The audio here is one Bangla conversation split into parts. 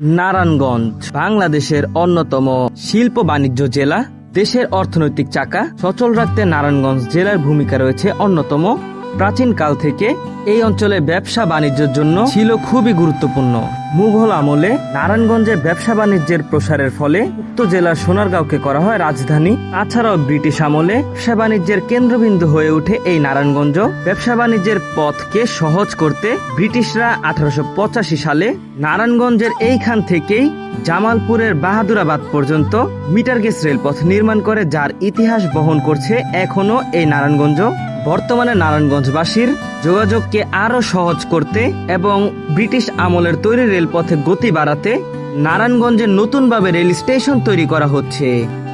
নারায়ণগঞ্জ, বাংলাদেশের অন্যতম শিল্প বাণিজ্য জেলা। দেশের অর্থনৈতিক চাকা সচল রাখতে নারায়ণগঞ্জ জেলার ভূমিকা রয়েছে অন্যতম। প্রাচীনকাল থেকে এই অঞ্চলে ব্যবসা বাণিজ্যের জন্য ছিল খুবই গুরুত্বপূর্ণ। মুঘল আমলে নারায়ণগঞ্জে ব্যবসা বাণিজ্যের প্রসারের ফলে উক্ত জেলার সোনারগাঁওকে করা হয় রাজধানী। তাছাড়াও ব্রিটিশ আমলে ব্যবসা বাণিজ্যের কেন্দ্রবিন্দু হয়ে ওঠে এই নারায়ণগঞ্জ। ব্যবসা বাণিজ্যের পথকে সহজ করতে ব্রিটিশরা আঠারোশো পঁচাশি সালে নারায়ণগঞ্জের এইখান থেকেই জামালপুরের বাহাদুরাবাদ পর্যন্ত মিটার গেজ রেলপথ নির্মাণ করে, যার ইতিহাস বহন করছে এখনও এই নারায়ণগঞ্জ। বর্তমানে নারায়ণগঞ্জবাসীর যোগাযোগকে আরও সহজ করতে এবং ব্রিটিশ আমলের তৈরি রেলপথে গতি বাড়াতে নারায়ণগঞ্জে নতুনভাবে রেল স্টেশন তৈরি করা হচ্ছে।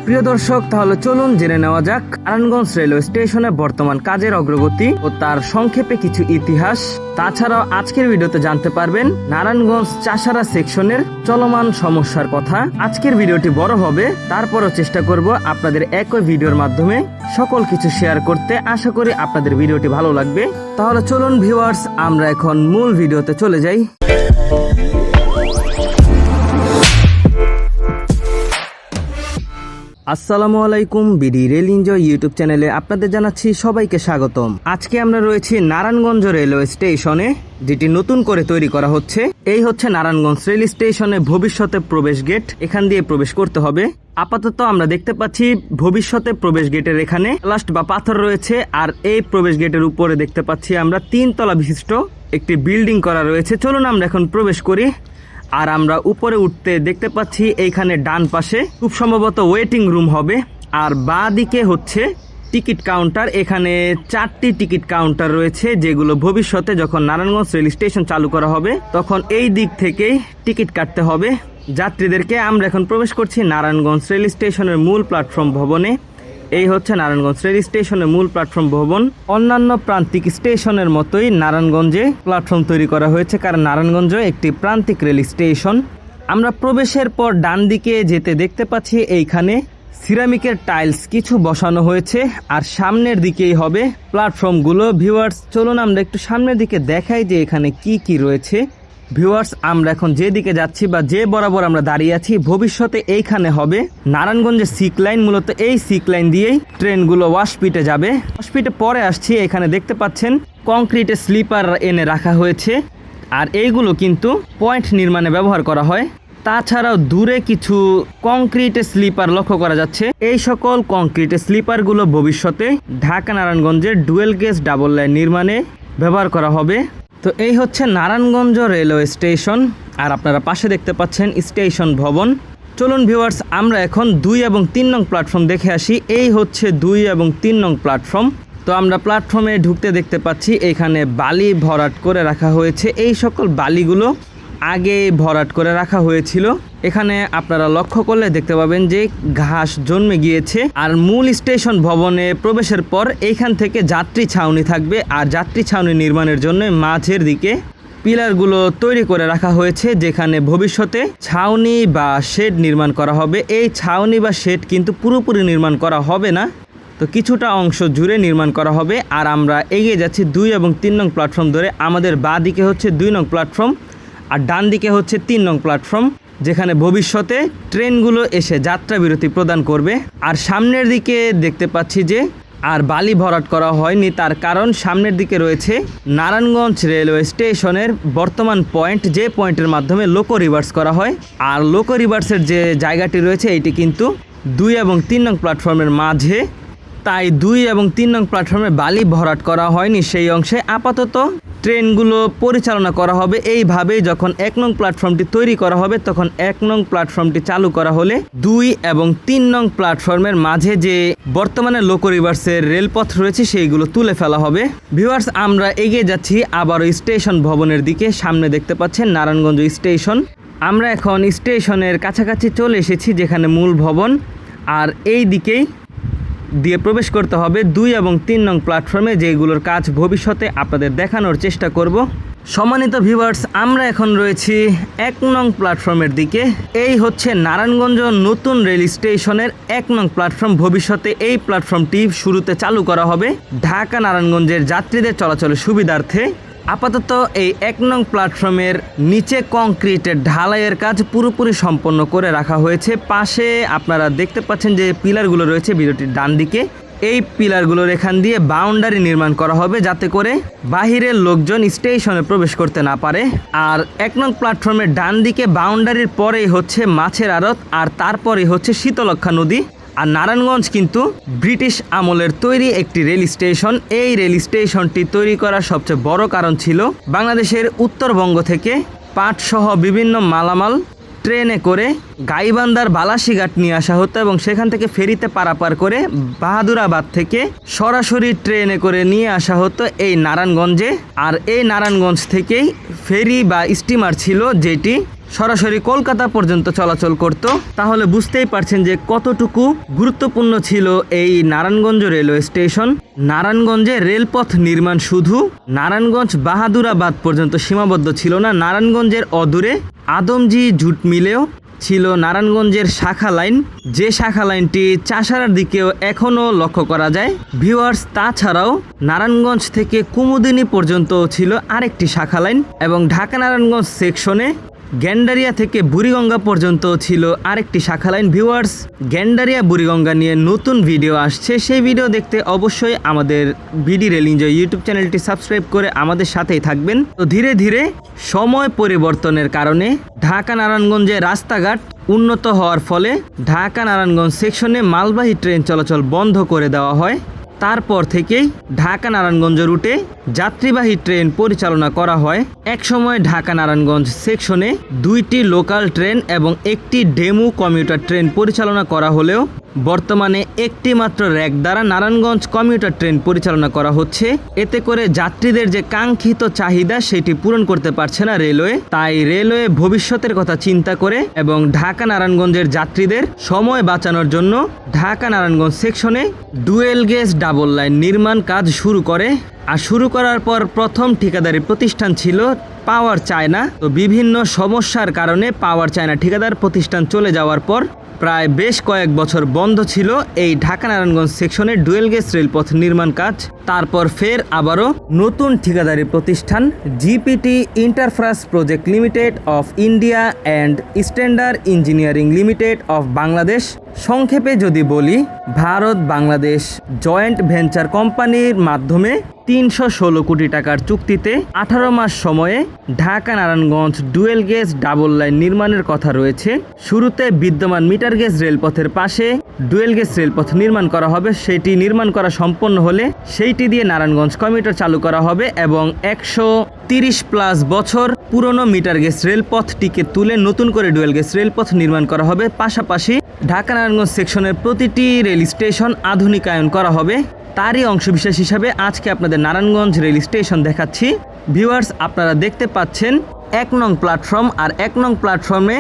প্রিয় দর্শক, তাহলে চলুন জেনে নেওয়া যাক নারায়ণগঞ্জ রেলওয়ে স্টেশনে বর্তমান কাজের অগ্রগতি ও তার সংক্ষেপে কিছু ইতিহাস। তাছাড়াও আজকের ভিডিওতে জানতে পারবেন নারায়ণগঞ্জ চাষারা সেকশনের চলমান সমস্যার কথা। আজকের ভিডিওটি বড় হবে, তারপরও চেষ্টা করব আপনাদের একই ভিডিওর মাধ্যমে সকল কিছু শেয়ার করতে। আশা করি আপনাদের ভিডিওটি ভালো লাগবে। তাহলে চলুন ভিউয়ার্স, আমরা এখন মূল ভিডিওতে চলে যাই। আসসালামু আলাইকুম বিডি রেল এনজয় ইউটিউব চ্যানেলে আপনাদের জানাচ্ছি সবাইকে স্বাগতম। আজকে আমরা রয়েছি নারায়ণগঞ্জ রেলওয়ে স্টেশনে, যেটি নতুন করে তৈরি করা হচ্ছে। এই হচ্ছে নারায়ণগঞ্জ রেল স্টেশনে ভবিষ্যতে প্রবেশ গেট। এখান দিয়ে প্রবেশ করতে হবে। আপাতত আমরা দেখতে পাচ্ছি ভবিষ্যতে প্রবেশ গেটের এখানে লাস্ট বা পাথর রয়েছে, আর এই প্রবেশ গেটের উপরে দেখতে পাচ্ছি আমরা তিন তলা বিশিষ্ট একটি বিল্ডিং করা রয়েছে। চলুন আমরা এখন প্রবেশ করি। আর আমরা উপরে উঠতে দেখতে পাচ্ছি এইখানে ডান পাশে খুব সম্ভবত ওয়েটিং রুম হবে। আর বাঁ দিকে হচ্ছে টিকিট কাউন্টার। এখানে চারটি টিকিট কাউন্টার রয়েছে, যেগুলো ভবিষ্যতে যখন নারায়ণগঞ্জ রেল স্টেশন চালু করা হবে, তখন এই দিক থেকেই টিকিট কাটতে হবে। যাত্রীদেরকে আমরা এখন প্রবেশ করছি নারায়ণগঞ্জ রেল স্টেশনের মূল প্ল্যাটফর্ম ভবনে। এই হচ্ছে নারায়ণগঞ্জ রেল স্টেশনের মূল প্ল্যাটফর্ম ভবন। অন্যান্য প্রান্তিক স্টেশনের মতোই নারায়ণগঞ্জে প্ল্যাটফর্ম তৈরি করা হয়েছে, কারণ নারায়ণগঞ্জ একটি প্রান্তিক রেল স্টেশন। আমরা প্রবেশের পর ডান দিকে যেতে দেখতে পাচ্ছি, এইখানে সিরামিকের টাইলস কিছু বসানো হয়েছে, আর সামনের দিকেই হবে প্ল্যাটফর্মগুলো। ভিউয়ার্স, চলুন আমরা একটু সামনের দিকে দেখাই যে এখানে কি কি রয়েছে। ভিউয়ার্স আমরা এখন যে দিকে যাচ্ছি বা যে বরাবর আমরা দাঁড়িয়ে আছি, ভবিষ্যতে এইখানে হবে নারায়ণগঞ্জের সিক লাইন, মূলত এই সিক লাইন দিয়েই ট্রেনগুলো ওয়াশপিটে যাবে। ওয়াশপিটে পরে আসছি, এখানে দেখতে পাচ্ছেন, কংক্রিটের স্লিপার এনে রাখা হয়েছে। আর এইগুলো কিন্তু পয়েন্ট নির্মাণে ব্যবহার করা হয়। তাছাড়াও দূরে কিছু কংক্রিটের স্লিপার লক্ষ্য করা যাচ্ছে। এই সকল কংক্রিটের স্লিপারগুলো ভবিষ্যতে ঢাকা নারায়ণগঞ্জের ডুয়েল গেজ ডাবল লাইন নির্মাণে ব্যবহার করা হবে। তো এই হচ্ছে নারায়ণগঞ্জ রেলওয়ে স্টেশন, আর আপনারা পাশে দেখতে পাচ্ছেন স্টেশন ভবন। চলুন ভিউয়ার্স, আমরা এখন দুই এবং তিন নং প্ল্যাটফর্ম দেখে আসি। এই হচ্ছে দুই এবং তিন নং প্ল্যাটফর্ম। তো আমরা প্ল্যাটফর্মে ঢুকতে দেখতে পাচ্ছি, এখানে বালি ভরাট করে রাখা হয়েছে। এই সকল বালিগুলো আগে ভরাট করে রাখা হয়েছিল। এখানে আপনারা লক্ষ্য করলে দেখতে পাবেন যে ঘাস জন্মে গিয়েছে আর মূল স্টেশন ভবনে প্রবেশের পর এইখান থেকে যাত্রী ছাউনি থাকবে আর যাত্রী ছাউনি নির্মাণের জন্য মাঝের দিকে পিলারগুলো তৈরি করে রাখা হয়েছে, যেখানে ভবিষ্যতে ছাউনি বা শেড নির্মাণ করা হবে। এই ছাউনি বা শেড কিন্তু পুরোপুরি নির্মাণ করা হবে না। তো কিছুটা অংশ জুড়ে নির্মাণ করা হবে। আর আমরা এগিয়ে যাচ্ছি দুই এবং তিন নং প্ল্যাটফর্ম ধরে। আমাদের বাঁ দিকে হচ্ছে দুই নং প্ল্যাটফর্ম। আর ডান দিকে হচ্ছে তিন নং প্ল্যাটফর্ম যেখানে ভবিষ্যতে ট্রেনগুলো এসে যাত্রা বিরতি প্রদান করবে। আর সামনের দিকে দেখতে পাচ্ছি যে, আর বালি ভরাট করা হয়নি, তার কারণ সামনের দিকে রয়েছে নারায়ণগঞ্জ রেলওয়ে স্টেশনের বর্তমান পয়েন্ট, যে পয়েন্টের মাধ্যমে লোকো রিভার্স করা হয়। আর লোকো রিভার্সের যে জায়গাটি রয়েছে, এটি কিন্তু দুই এবং তিন নং প্ল্যাটফর্মের মাঝে। তাই দুই এবং তিন নং প্ল্যাটফর্মে বালি ভরাট করা হয়নি, সেই অংশে আপাতত ট্রেনগুলো পরিচালনা করা হবে। এইভাবেই যখন এক নং প্ল্যাটফর্মটি তৈরি করা হবে, তখন এক নং প্ল্যাটফর্মটি চালু করা হলে দুই এবং তিন নং প্ল্যাটফর্মের মাঝে যে বর্তমানে লোকো রিভার্সের রেলপথ রয়েছে, সেইগুলো তুলে ফেলা হবে। ভিউয়ার্স, আমরা এগিয়ে যাচ্ছি আবারও স্টেশন ভবনের দিকে। সামনে দেখতে পাচ্ছেন নারায়ণগঞ্জ স্টেশন। আমরা এখন স্টেশনের কাছাকাছি চলে এসেছি, যেখানে মূল ভবন। আর এই দিকেই দিয়ে প্রবেশ করতে হবে দুই এবং তিন নং প্ল্যাটফর্মে যেগুলোর কাজ ভবিষ্যতে আপনাদের দেখানোর চেষ্টা করব। সম্মানিত ভিউয়ার্স আমরা এখন রয়েছি এক নং প্ল্যাটফর্মের দিকে। এই হচ্ছে নারায়ণগঞ্জ নতুন রেল স্টেশনের এক নং প্ল্যাটফর্ম ভবিষ্যতে এই প্ল্যাটফর্মটি শুরুতে চালু করা হবে ঢাকা নারায়ণগঞ্জের যাত্রীদের চলাচলের সুবিধার্থে। আপাতত এই এক নং প্ল্যাটফর্মের নিচে কংক্রিটের ঢালাইয়ের কাজ পুরোপুরি সম্পন্ন করে রাখা হয়েছে। পাশে আপনারা দেখতে পাচ্ছেন যে পিলারগুলো রয়েছে ভিডিওটির ডান দিকে এই পিলারগুলোর এখান দিয়ে বাউন্ডারি নির্মাণ করা হবে যাতে করে বাহিরের লোকজন স্টেশনে প্রবেশ করতে না পারে। আর এক নং প্ল্যাটফর্মের ডান দিকে বাউন্ডারির পরেই হচ্ছে মাছের আড়ত, আর তারপরেই হচ্ছে শীতলক্ষা নদী। আর নারায়ণগঞ্জ কিন্তু ব্রিটিশ আমলের তৈরি একটি রেল স্টেশন। এই রেল স্টেশনটি তৈরি করার সবচেয়ে বড় কারণ ছিল বাংলাদেশের উত্তরবঙ্গ থেকে পাটসহ বিভিন্ন মালামাল, ট্রেনে করে গাইবান্দার বালাসিঘাট নিয়ে আসা হতো এবং সেখান থেকে ফেরিতে পারাপার করে বাহাদুরাবাদ থেকে সরাসরি ট্রেনে করে নিয়ে আসা হতো এই নারায়ণগঞ্জে। আর এই নারায়ণগঞ্জ থেকেই ফেরি বা স্টিমার ছিল যেটি সরাসরি কলকাতা পর্যন্ত চলাচল করত। তাহলে বুঝতেই পারছেন যে কতটুকু গুরুত্বপূর্ণ ছিল এই নারায়ণগঞ্জ রেলওয়ে স্টেশন। নারায়ণগঞ্জে রেলপথ নির্মাণ শুধু নারায়ণগঞ্জ বাহাদুরাবাদ পর্যন্ত সীমাবদ্ধ ছিল না, নারায়ণগঞ্জের অদূরে আদমজি জুট মিলেও ছিল নারায়ণগঞ্জের শাখা লাইন। যে শাখা লাইনটি চাষারার দিকেও এখনও লক্ষ্য করা যায়। ভিউয়ার্স, তাছাড়াও নারায়ণগঞ্জ থেকে কুমুদিনী পর্যন্ত ছিল আরেকটি শাখা লাইন এবং ঢাকা নারায়ণগঞ্জ সেকশনে গ্যান্ডারিয়া থেকে বুড়িগঙ্গা পর্যন্ত ছিল আরেকটি শাখা লাইন ভিউয়ার্স। গ্যান্ডারিয়া বুড়িগঙ্গা নিয়ে নতুন ভিডিও আসছে, সেই ভিডিও দেখতে অবশ্যই আমাদের বিডি রেল এনজয় ইউটিউব চ্যানেলটি সাবস্ক্রাইব করে আমাদের সাথেই থাকবেন। তো ধীরে ধীরে সময় পরিবর্তনের কারণে ঢাকা নারায়ণগঞ্জে রাস্তাঘাট উন্নত হওয়ার ফলে ঢাকা নারায়ণগঞ্জ সেকশনে মালবাহী ট্রেন চলাচল বন্ধ করে দেওয়া হয়। তারপর থেকেই ঢাকা নারায়ণগঞ্জ রুটে যাত্রীবাহী ট্রেন পরিচালনা করা হয়। একসময় ঢাকা নারায়ণগঞ্জ সেকশনে দুইটি লোকাল ট্রেন এবং একটি ডেমু কমিউটার ট্রেন পরিচালনা করা হলেও বর্তমানে একটি মাত্র র্যাক দ্বারা নারায়ণগঞ্জ কমিউটার ট্রেন পরিচালনা করা হচ্ছে। এতে করে যাত্রীদের যে কাঙ্ক্ষিত চাহিদা, সেটি পূরণ করতে পারছে না রেলওয়ে। তাই রেলওয়ে ভবিষ্যতের কথা চিন্তা করে এবং ঢাকা নারায়ণগঞ্জের যাত্রীদের সময় বাঁচানোর জন্য ঢাকা নারায়ণগঞ্জ সেকশনে ডুয়েল গেজ ডাবল লাইন নির্মাণ কাজ শুরু করে। আর শুরু করার পর প্রথম ঠিকাদারি প্রতিষ্ঠান ছিল পাওয়ার চায়না। তো বিভিন্ন সমস্যার কারণে পাওয়ার চায়না ঠিকাদার প্রতিষ্ঠান চলে যাওয়ার পর প্রায় বেশ কয়েক বছর বন্ধ ছিল এই ঢাকা নারায়ণগঞ্জ সেকশনে ডুয়েল গেজ রেলপথ নির্মাণ কাজ। তারপর ফের আবারও নতুন ঠিকাদারি প্রতিষ্ঠান GPT infra project limited of India and standard engineering limited of Bangladesh. সংক্ষেপে যদি বলি ভারত বাংলাদেশ জয়েন্ট ভেঞ্চার কোম্পানির মাধ্যমে তিনশো ষোলো কোটি টাকার চুক্তিতে আঠারো মাস সময়ে Dhaka Narayanganj dual gauge double line নির্মাণের কথা রয়েছে। শুরুতে বিদ্যমান মিটার গেজ রেলপথের পাশে ডুয়েল গেজ রেলপথ নির্মাণ করা হবে। সেটি নির্মাণ করা সম্পন্ন হলে সেইটি দিয়ে নারায়ণগঞ্জ কমিউটার চালু করা হবে এবং একশো তিরিশ প্লাস বছর পুরনো মিটার গেজ রেলপথটিকে তুলে নতুন করে ডুয়েল গেজ রেলপথ নির্মাণ করা হবে। পাশাপাশি ঢাকা নারায়ণগঞ্জ সেকশনের প্রতিটি রেল স্টেশন আধুনিকায়ন করা হবে। তারই অংশবিশেষ হিসাবে আজকে আপনাদের নারায়ণগঞ্জ রেল স্টেশন দেখাচ্ছি। ভিউয়ার্স, আপনারা দেখতে পাচ্ছেন এক নং প্ল্যাটফর্ম আর এক নং প্ল্যাটফর্মে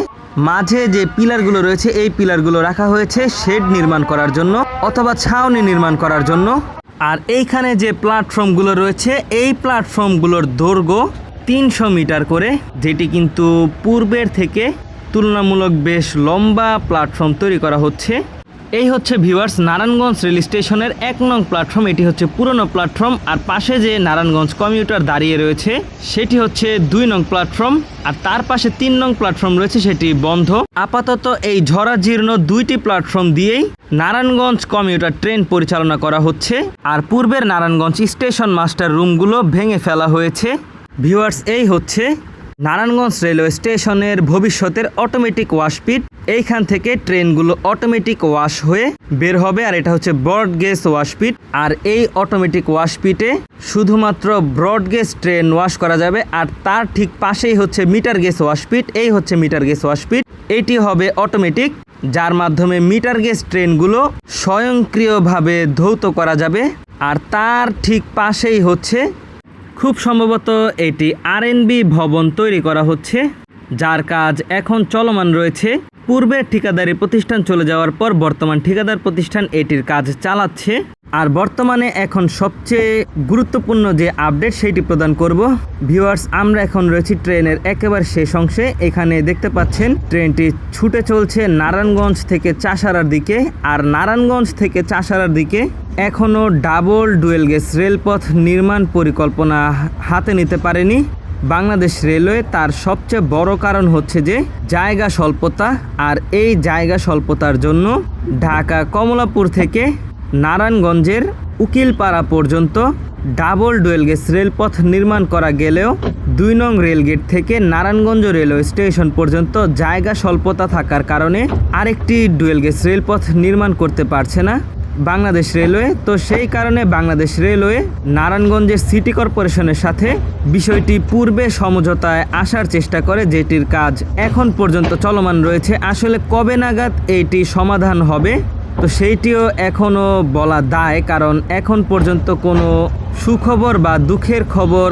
মাঝে যে পিলারগুলো রয়েছে, এই পিলারগুলো রাখা হয়েছে শেড নির্মাণ করার জন্য অথবা ছাউনি নির্মাণ করার জন্য। আর এইখানে যে প্ল্যাটফর্মগুলো রয়েছে, এই প্ল্যাটফর্মগুলোর দৈর্ঘ্য তিনশো মিটার করে, যেটি কিন্তু পূর্বের থেকে তুলনামূলক বেশ লম্বা প্ল্যাটফর্ম তৈরি করা হচ্ছে। এই হচ্ছে ভিউয়ার্স নারায়ণগঞ্জ রেল স্টেশনের এক নং প্ল্যাটফর্ম। এটি হচ্ছে পুরনো প্ল্যাটফর্ম আর পাশে যে নারায়ণগঞ্জ কমিউটার দাঁড়িয়ে রয়েছে, সেটি হচ্ছে দুই নং প্ল্যাটফর্ম আর তার পাশে তিন নং প্ল্যাটফর্ম রয়েছে, সেটি বন্ধ। আপাতত এই ঝরাজীর্ণ দুইটি প্ল্যাটফর্ম দিয়েই নারায়ণগঞ্জ কমিউটার ট্রেন পরিচালনা করা হচ্ছে আর পূর্বের নারায়ণগঞ্জ স্টেশন মাস্টার রুমগুলো ভেঙে ফেলা হয়েছে। ভিউয়ার্স, এই হচ্ছে নারায়ণগঞ্জ রেলওয়ে স্টেশনের ভবিষ্যতের অটোমেটিক ওয়াশপিট এইখান থেকে ট্রেনগুলো অটোমেটিক ওয়াশ হয়ে বের হবে, আর এটা হচ্ছে ব্রড গেজ ওয়াশপিট আর এই অটোমেটিক ওয়াশপিটে শুধুমাত্র ব্রড গেজ ট্রেন ওয়াশ করা যাবে, আর তার ঠিক পাশেই হচ্ছে মিটার গেজ ওয়াশপিট এই হচ্ছে মিটার গেজ ওয়াশপিট এটি হবে অটোমেটিক যার মাধ্যমে মিটার গেজ ট্রেনগুলো স্বয়ংক্রিয়ভাবে ধৌত করা যাবে, আর তার ঠিক পাশেই হচ্ছে খুব সম্ভবত এটি আরএনবি ভবন তৈরি করা হচ্ছে যার কাজ এখন চলমান রয়েছে। পূর্বে ঠিকাদারি প্রতিষ্ঠান চলে যাওয়ার পর বর্তমান ঠিকাদার প্রতিষ্ঠান এটির কাজ চালাচ্ছে। আর বর্তমানে এখন সবচেয়ে গুরুত্বপূর্ণ যে আপডেট সেটি প্রদান করব। ভিউয়ার্স, আমরা এখন রয়েছি ট্রেনের একেবারে শেষ অংশে। এখানে দেখতে পাচ্ছেন, ট্রেনটি ছুটে চলছে নারায়ণগঞ্জ থেকে চাষারার দিকে। আর নারায়ণগঞ্জ থেকে চাষারার দিকে এখনও ডাবল ডুয়েল গেজ রেলপথ নির্মাণ পরিকল্পনা হাতে নিতে পারেনি। বাংলাদেশ রেলওয়ে তার সবচেয়ে বড় কারণ হচ্ছে যে জায়গা স্বল্পতা আর এই জায়গা স্বল্পতার জন্য ঢাকা, কমলাপুর থেকে নারায়ণগঞ্জের উকিলপাড়া পর্যন্ত ডাবল ডুয়েল গেজ রেলপথ নির্মাণ করা গেলেও দুই নং রেলগেট থেকে নারায়ণগঞ্জ রেলওয়ে স্টেশন পর্যন্ত জায়গা স্বল্পতা থাকার কারণে আরেকটি ডুয়েল গেজ রেলপথ নির্মাণ করতে পারছে না। বাংলাদেশ রেলওয়ে। তো সেই কারণে বাংলাদেশ রেলওয়ে নারায়ণগঞ্জের সিটি কর্পোরেশনের সাথে বিষয়টি পূর্বে সমঝোতায় আসার চেষ্টা করে, যেটির কাজ এখন পর্যন্ত চলমান রয়েছে। আসলে কবে নাগাদ এইটি সমাধান হবে, তো সেইটিও এখনও বলা দায়, কারণ এখন পর্যন্ত কোনো সুখবর বা দুঃখের খবর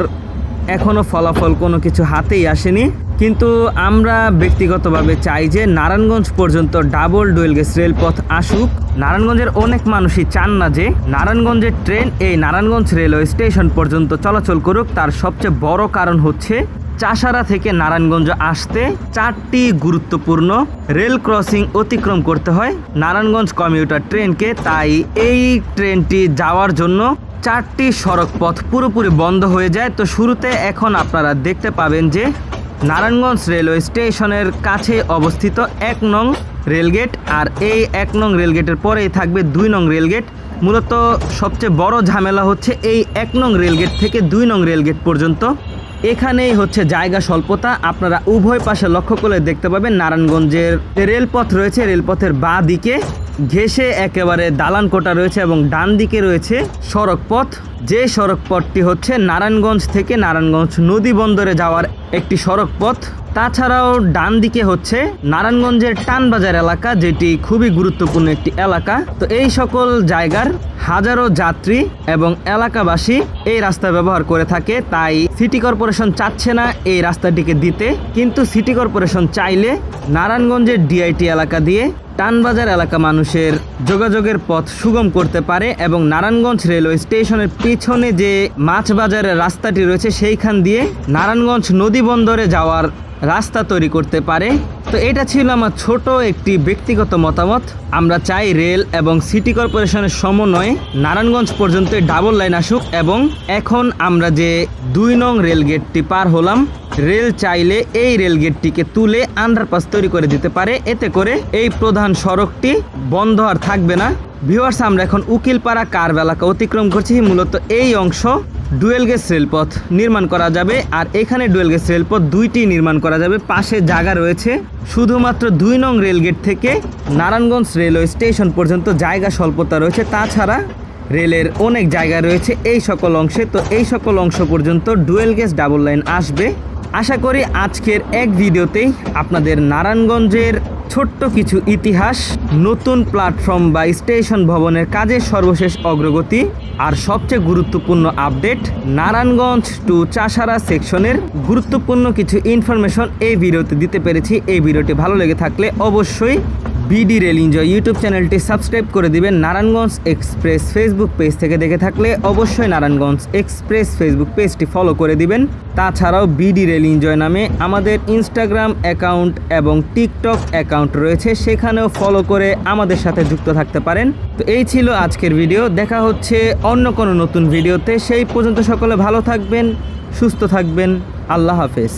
এখনও ফলাফল কোনো কিছু হাতেই আসেনি। কিন্তু আমরা ব্যক্তিগতভাবে চাই যে নারায়ণগঞ্জ পর্যন্ত ডাবল ডুয়েল গেজ রেলপথ আসুক। নারায়ণগঞ্জের অনেক মানুষই চান না যে নারায়ণগঞ্জের ট্রেন এই নারায়ণগঞ্জ রেলওয়ে স্টেশন পর্যন্ত চলাচল করুক। তার সবচেয়ে বড় কারণ হচ্ছে চাষারা থেকে নারায়ণগঞ্জ আসতে চারটি গুরুত্বপূর্ণ রেল ক্রসিং অতিক্রম করতে হয়। নারায়ণগঞ্জ কমিউটার ট্রেনকে তাই এই ট্রেনটি যাওয়ার জন্য চারটি সড়ক পথ পুরোপুরি বন্ধ হয়ে যায়। তো শুরুতে এখন আপনারা দেখতে পাবেন যে নারায়ণগঞ্জ রেলওয়ে স্টেশনের কাছে অবস্থিত এক নং রেলগেট আর এই এক নং রেলগেটের পরেই থাকবে দুই নং রেলগেট। মূলত সবচেয়ে বড় ঝামেলা হচ্ছে এই এক নং রেলগেট থেকে দুই নং রেলগেট পর্যন্ত। এখানেই হচ্ছে জায়গা স্বল্পতা। আপনারা উভয় পাশে লক্ষ্য করলে দেখতে পাবেন নারায়ণগঞ্জের রেলপথ রয়েছে, রেলপথের বাঁ দিকে ঘেসে একেবারে দালান কোটা রয়েছে এবং ডান দিকে রয়েছে সড়ক পথ যে সড়ক পথটি হচ্ছে নারায়ণগঞ্জ থেকে নারায়ণগঞ্জ নদী বন্দরে যাওয়ার একটি সড়ক পথ তাছাড়াও ডান দিকে হচ্ছে নারায়ণগঞ্জের টানবাজার এলাকা, যেটি খুবই গুরুত্বপূর্ণ একটি এলাকা। তো এই সকল জায়গার হাজারো যাত্রী এবং এলাকাবাসী এই রাস্তা ব্যবহার করে থাকে, তাই সিটি কর্পোরেশন চাচ্ছে না এই রাস্তাটিকে দিতে। কিন্তু সিটি কর্পোরেশন চাইলে নারায়ণগঞ্জের ডিআইটি এলাকা দিয়ে টানবাজার এলাকা মানুষের যোগাযোগের পথ সুগম করতে পারে এবং নারায়ণগঞ্জ রেলওয়ে স্টেশনের পিছনে যে মাছ বাজারের রাস্তাটি রয়েছে, সেইখান দিয়ে নারায়ণগঞ্জ নদী বন্দরে যাওয়ার রাস্তা তৈরি করতে পারে। তো এটা ছিল আমার ছোট একটি ব্যক্তিগত মতামত। আমরা চাই রেল এবং সিটি কর্পোরেশনের সমন্বয়ে নারায়ণগঞ্জ পর্যন্ত ডাবল লাইন আসুক এবং এখন আমরা যে দুই নং রেল গেটটি পার হলাম, রেল চাইলে এই রেল গেটটিকে তুলে আন্ডারপাস তৈরি করে দিতে পারে। এতে করে এই প্রধান সড়কটি বন্ধ আর থাকবে না। ভিউয়ার্স, আমরা এখন উকিলপাড়া কার্ভ এলাকা অতিক্রম করছি। মূলত এই অংশ ডুয়েল গেজ রেলপথ নির্মাণ করা যাবে আর এখানে ডুয়েল গেজ রেলপথ দুইটি নির্মাণ করা যাবে। পাশে জায়গা রয়েছে। শুধুমাত্র দুই নং রেলগেট থেকে নারায়ণগঞ্জ রেলওয়ে স্টেশন পর্যন্ত জায়গা স্বল্পতা রয়েছে। তাছাড়া রেলের অনেক জায়গা রয়েছে এই সকল অংশে। তো এই সকল অংশ পর্যন্ত ডুয়েল গেজ ডাবল লাইন আসবে। আশা করি আজকের এক ভিডিওতেই আপনাদের নারায়ণগঞ্জের ছোট্ট কিছু ইতিহাস, নতুন প্ল্যাটফর্ম বা স্টেশন ভবনের কাজের সর্বশেষ অগ্রগতি আর সবচেয়ে গুরুত্বপূর্ণ আপডেট, নারায়ণগঞ্জ টু চাষারা সেকশনের গুরুত্বপূর্ণ কিছু ইনফরমেশন এই ভিডিওতে দিতে পেরেছি। এই ভিডিওটি ভালো লেগে থাকলে অবশ্যই বিডি রেল এনজয় ইউটিউব চ্যানেলটি সাবস্ক্রাইব করে দিবেন নারায়ণগঞ্জ এক্সপ্রেস ফেসবুক পেজ থেকে দেখে থাকলে অবশ্যই নারায়ণগঞ্জ এক্সপ্রেস ফেসবুক পেজটি ফলো করে দিবেন। তাছাড়াও বিডি রেল এনজয় নামে আমাদের ইনস্টাগ্রাম অ্যাকাউন্ট এবং টিকটক অ্যাকাউন্ট রয়েছে, সেখানেও ফলো করে আমাদের সাথে যুক্ত থাকতে পারেন। তো এই ছিল আজকের ভিডিও, দেখা হচ্ছে অন্য কোনো নতুন ভিডিওতে। সেই পর্যন্ত সকলে ভালো থাকবেন, সুস্থ থাকবেন, আল্লাহ হাফেজ।